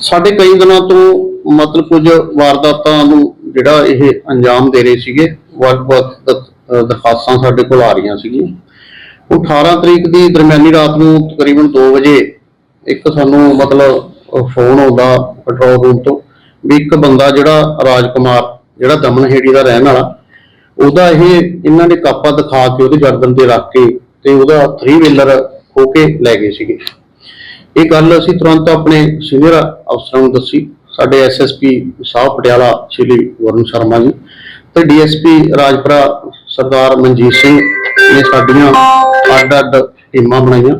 ਸਾਡੇ ਕਈ ਦਿਨਾਂ ਤੋਂ ਮਤਲਬ ਕੁਝ ਵਾਰਦਾਤਾਂ ਨੂੰ ਜਿਹੜਾ ਇਹ ਅੰਜਾਮ ਦੇ ਰਹੇ ਸੀਗੇ, ਵੱਖ-ਵੱਖ ਦਰਖਾਸਤਾਂ ਸਾਡੇ ਕੋਲ ਆ ਰਹੀਆਂ ਸੀਗੀਆਂ। ਉਹ 18 ਤਰੀਕ ਦੀ ਦਰਮਿਆਨੀ ਰਾਤ ਨੂੰ ਤਕਰੀਬਨ 2 ਵਜੇ ਇੱਕ ਸਾਨੂੰ ਮਤਲਬ ਫੋਨ ਆਉਂਦਾ ਕੰਟਰੋਲ ਰੂਮ ਤੋਂ ਵੀ ਇੱਕ ਬੰਦਾ ਜਿਹੜਾ ਰਾਜਕੁਮਾਰ, ਜਿਹੜਾ ਦਮਨਹੇੜੀ ਦਾ ਰਹਿਣ ਵਾਲਾ, ਉਹਦਾ ਇਹ ਇਹਨਾਂ ਨੇ ਕਾਪਾ ਦਿਖਾ ਕੇ ਉਹਦੇ ਗਰਦਨ ਤੇ ਰੱਖ ਕੇ ਤੇ ਉਹਦਾ 3 ਵੀਲਰ ਖੋ ਕੇ ਲੈ ਗਏ ਸੀਗੇ। ਇਹ ਗੱਲ ਅਸੀਂ ਤੁਰੰਤ ਆਪਣੇ ਸੀਨੀਅਰ ਅਫਸਰਾਂ ਨੂੰ ਦੱਸੀ। ਸਾਡੇ ਐਸਐਸਪੀ ਸਾਹਿਬ ਪਟਿਆਲਾ ਸ਼੍ਰੀ ਵਰੁਣ ਸ਼ਰਮਾ ਜੀ ਤੇ ਡੀਐਸਪੀ ਰਾਜਪੁਰਾ ਸਰਦਾਰ ਮਨਜੀਤ ਸਿੰਘ ਨੇ ਸਾਡੀਆਂ ਅੱਡ ਅੱਡ ਟੀਮਾਂ ਬਣਾਈਆਂ।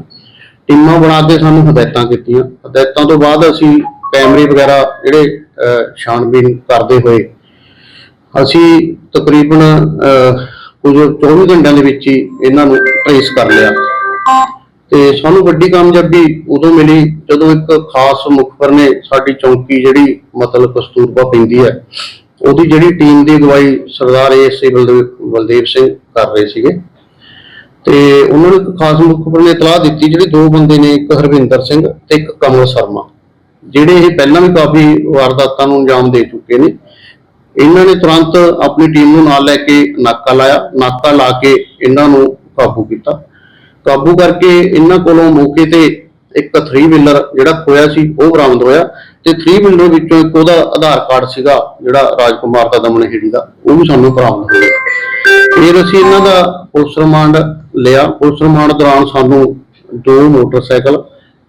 ਟੀਮਾਂ ਬਣਾ ਕੇ ਸਾਨੂੰ ਹਦਾਇਤਾਂ ਕੀਤੀਆਂ। ਹਦਾਇਤਾਂ ਤੋਂ ਬਾਅਦ ਅਸੀਂ ਕੈਮਰੇ ਵਗੈਰਾ ਜਿਹੜੇ ਅਹ, ਛਾਣਬੀਨ ਕਰਦੇ ਹੋਏ ਅਸੀਂ ਤਕਰੀਬਨ ਅਹ, ਕੁਝ 24 ਘੰਟਿਆਂ ਦੇ ਵਿੱਚ ਹੀ ਇਹਨਾਂ ਨੂੰ ਟ੍ਰੇਸ ਕਰ ਲਿਆ। ਤੇ ਸਾਨੂੰ ਵੱਡੀ ਕਾਮਯਾਬੀ ਉਦੋਂ ਮਿਲੀ ਜਦੋਂ ਇੱਕ ਖਾਸ ਮੁਖਬਰ ਨੇ ਸਾਡੀ ਚੌਂਕੀ ਜਿਹੜੀ ਮਤਲਬ ਕਸਤੂਰਬਾ ਪੈਂਦੀ ਹੈ, ਉਹਦੀ ਜਿਹੜੀ ਟੀਮ ਦੀ ਅਗਵਾਈ ਸਰਦਾਰ ਏਐਸਏ ਬਲਦੇਵ ਬਲਦੇਵ ਸਿੰਘ ਕਰ ਰਹੇ ਸੀਗੇ। ਤੇ ਉਹਨਾਂ ਨੂੰ ਇੱਕ ਖਾਸ ਮੁਖਬਰ ਨੇ ਇਤਲਾਹ ਦਿੱਤੀ, ਜਿਹੜੇ ਦੋ ਬੰਦੇ ਨੇ, ਇੱਕ ਹਰਵਿੰਦਰ ਸਿੰਘ ਤੇ ਇੱਕ ਕਮਲ ਸ਼ਰਮਾ, ਜਿਹੜੇ ਇਹ ਪਹਿਲਾਂ ਵੀ ਕਾਫੀ ਵਾਰਦਾਤਾਂ ਨੂੰ ਅੰਜਾਮ ਦੇ ਚੁੱਕੇ ਨੇ। ਇਹਨਾਂ ਨੇ ਤੁਰੰਤ ਆਪਣੀ ਟੀਮ ਨੂੰ ਨਾਲ ਲੈ ਕੇ ਨਾਕਾ ਲਾਇਆ, ਨਾਕਾ ਲਾ ਕੇ ਇਹਨਾਂ ਨੂੰ ਕਾਬੂ ਕੀਤਾ। ਕਾਬੂ ਕਰਕੇ ਇਹਨਾਂ ਕੋਲੋਂ ਮੌਕੇ ਤੇ ਇੱਕ 3 ਵੀਲਰ ਜਿਹੜਾ ਖੋਇਆ ਸੀ, ਉਹ ਬਰਾਮਦ ਹੋਇਆ ਤੇ 3 ਵੀਲਰ ਵਿੱਚੋਂ ਇੱਕ ਉਹਦਾ ਆਧਾਰ ਕਾਰਡ ਸੀਗਾ, ਜਿਹੜਾ ਰਾਜਕੁਮਾਰ ਦਾ ਦਮਨਹੇੜੀ ਦਾ, ਉਹ ਵੀ ਸਾਨੂੰ ਬਰਾਮਦ ਹੋਇਆ ਫਿਰ ਅਸੀਂ ਇਹਨਾਂ ਦਾ ਪੁਲਿਸ ਰਿਮਾਂਡ ਲਿਆ। ਪੁਲਿਸ ਰਿਮਾਂਡ ਦੌਰਾਨ ਸਾਨੂੰ ਦੋ ਮੋਟਰਸਾਈਕਲ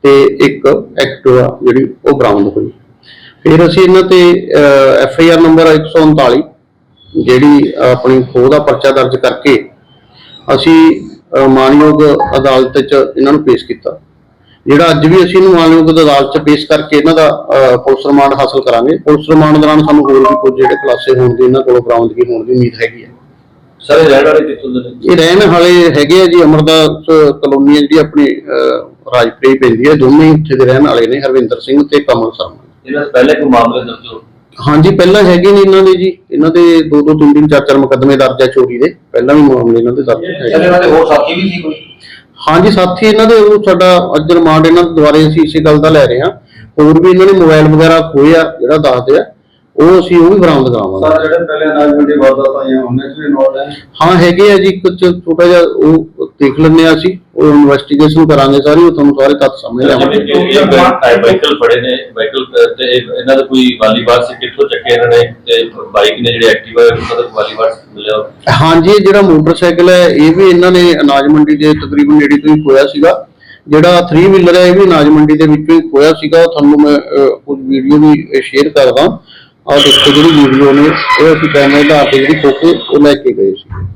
ਤੇ ਇੱਕ ਐਕਟਿਵਾ ਜਿਹੜੀ, ਉਹ ਬਰਾਮਦ ਹੋਈ। ਫਿਰ ਅਸੀਂ ਇਹਨਾਂ ਤੇ ਐਫ ਆਈ ਆਰ ਨੰਬਰ 139 ਜਿਹੜੀ ਆਪਣੀ ਖੋਹ ਦਾ ਪਰਚਾ ਦਰਜ ਕਰਕੇ ਅਸੀਂ ਅਹ, ਮਾਣਯੋਗ ਅਦਾਲਤ 'ਚ ਇਹਨਾਂ ਨੂੰ ਪੇਸ਼ ਕੀਤਾ। ਜਿਹੜਾ ਅੱਜ ਵੀ ਅਸੀਂ ਇਹਨੂੰ ਮਾਣਯੋਗ ਅਦਾਲਤ 'ਚ ਪੇਸ਼ ਕਰਕੇ ਇਹਨਾਂ ਦਾ ਪੁਲਿਸ ਰਿਮਾਂਡ ਹਾਸਲ ਕਰਾਂਗੇ। ਪੁਲਿਸ ਰਿਮਾਂਡ ਦੌਰਾਨ ਸਾਨੂੰ ਹੋਰ ਵੀ ਕੁਝ ਜਿਹੜੇ ਖੁਲਾਸੇ ਹੋਣ ਦੀ ਇਹਨਾਂ ਕੋਲੋਂ ਬਰਾਮਦਗੀ ਹੋਣ ਦੀ ਉਮੀਦ ਹੈਗੀ ਹੈ। ਸਰ ਇਹ ਰਹਿਣ ਵਾਲੇ ਕਿੱਥੋਂ ਦੇ ਨੇ? ਇਹ ਰਹਿਣ ਵਾਲੇ ਹੈਗੇ ਆ ਜੀ ਅਮਰਦਾਸ ਕਲੋਨੀ ਜਿਹੜੀ ਆਪਣੀ ਅਹ, ਰਾਜਪੁਰੀ ਪੈਂਦੀ ਹੈ। ਦੋਨੇ ਹੀ ਉੱਥੇ ਦੇ ਰਹਿਣ ਵਾਲੇ ਨੇ ਹਰਵਿੰਦਰ ਸਿੰਘ ਤੇ ਕਮਲ ਸ਼ਰਮਾ। ਇਹਨਾਂ ਦੇ ਪਹਿਲੇ ਕੋਈ ਮਾਮਲੇ ਦਰਜ ਹੋ ਹਾਂਜੀ ਪਹਿਲਾਂ ਹੈਗੇ ਨੇ ਇਹਨਾਂ ਦੇ ਜੀ। ਇਹਨਾਂ ਦੇ ਦੋ ਦੋ ਤਿੰਨ ਤਿੰਨ ਚਾਰ ਚਾਰ ਮੁਕੱਦਮੇ ਦਰਜ ਆ ਚੋਰੀ ਦੇ। ਪਹਿਲਾਂ ਵੀ ਮਾਮਲੇ ਇਹਨਾਂ ਦੇ ਦਰਜ ਸਰ ਹੈਗੇ ਇਹਨਾਂ ਦੇ ਹੋਰ ਸਾਥੀ ਵੀ ਸੀ ਕੋਈ? ਹਾਂਜੀ ਸਾਥੀ ਇਹਨਾਂ ਦੇ ਉਹ ਸਾਡਾ ਅੱਜ ਰਿਮਾਂਡ ਇਹਨਾਂ ਦੇ ਦੁਆਰੇ ਅਸੀਂ ਇਸੇ ਗੱਲ ਦਾ ਲੈ ਰਹੇ ਹਾਂ। ਹੋਰ ਵੀ ਇਹਨਾਂ ਨੇ ਮੋਬਾਈਲ ਵਗੈਰਾ ਖੋਏ ਆ ਜਿਹੜਾ ਦੱਸਦੇ ਆ ਉਹ ਅਸੀਂ ਉਹ ਵੀ ਬਰਾਮਦ ਕਰਾਵਾਂਗੇ। ਸਰ ਜਿਹੜੇ ਪਹਿਲੇ ਅਨਾਜ ਮੰਡੀ ਵਾਰਦਾਤਾਂ ਆਈਆਂ ਉਹਨਾਂ ਚ ਵੀ ਹੈ? ਹਾਂ ਹੈਗੇ ਆ ਜੀ ਚ ਛੋਟਾ ਜਿਹਾ ਉਹ ਦੇਖ ਲੈਂਦੇ ਆ ਅਸੀਂ। ਉਹ ਇਨਵੈਸਟੀਗੇਸ਼ਨ ਕਰਾਂਗੇ ਸਾਰੀ ਉਹ ਤੁਹਾਨੂੰ ਸਾਰੇ ਤੱਥ ਸਾਹਮਣੇ ਲਿਆਵਾਂਗੇ। ਇਹ ਵਾਹੀਕਲ ਫੜੇ ਨੇ ਵਾਹੀਕਲ ਤੇ ਇਹ- ਇਹਨਾਂ ਦਾ ਕੋਈ ਵਾਲੀਬਾਲ ਸੀ ਕਿੱਥੋਂ ਚੱਕੇ ਇਹਨਾਂ ਨੇ? ਤੇ ਬਾਈਕ ਨੇ ਜਿਹੜੇ ਐਕਟਿਵਾ ਉਹਨਾਂ ਦਾ ਵਾਲੀਬਾਲ ਮਿਲਿਆ? ਹਾਂਜੀ ਇਹ ਜਿਹੜਾ ਮੋਟਰਸਾਈਕਲ ਹੈ ਇਹ ਵੀ ਇਹਨਾਂ ਨੇ ਅਨਾਜ ਮੰਡੀ ਦੇ ਤਕਰੀਬਨ ਨੇੜੇ ਤੋਂ ਹੀ ਖੋਇਆ ਸੀਗਾ। ਜਿਹੜਾ 3 ਵੀਲਰ ਹੈ ਇਹ ਵੀ ਅਨਾਜ ਮੰਡੀ ਦੇ ਵਿੱਚੋਂ ਹੀ ਖੋਇਆ ਸੀਗਾ। ਤੁਹਾਨੂੰ ਮੈਂ ਕੁਝ ਵੀਡੀਓ ਵੀ ਸ਼ੇਅਰ ਕਰਦਾ। ਆਹ ਦੇਖੋ ਜਿਹੜੀ ਵੀਡੀਓ ਨੇ ਇਹ ਅਸੀਂ ਕੈਮਰੇ ਦਾ ਆਧਾਰ ਤੇ ਜਿਹੜੀ ਖੋ ਕੇ ਉਹ ਲੈ ਕੇ ਗਏ ਸੀ।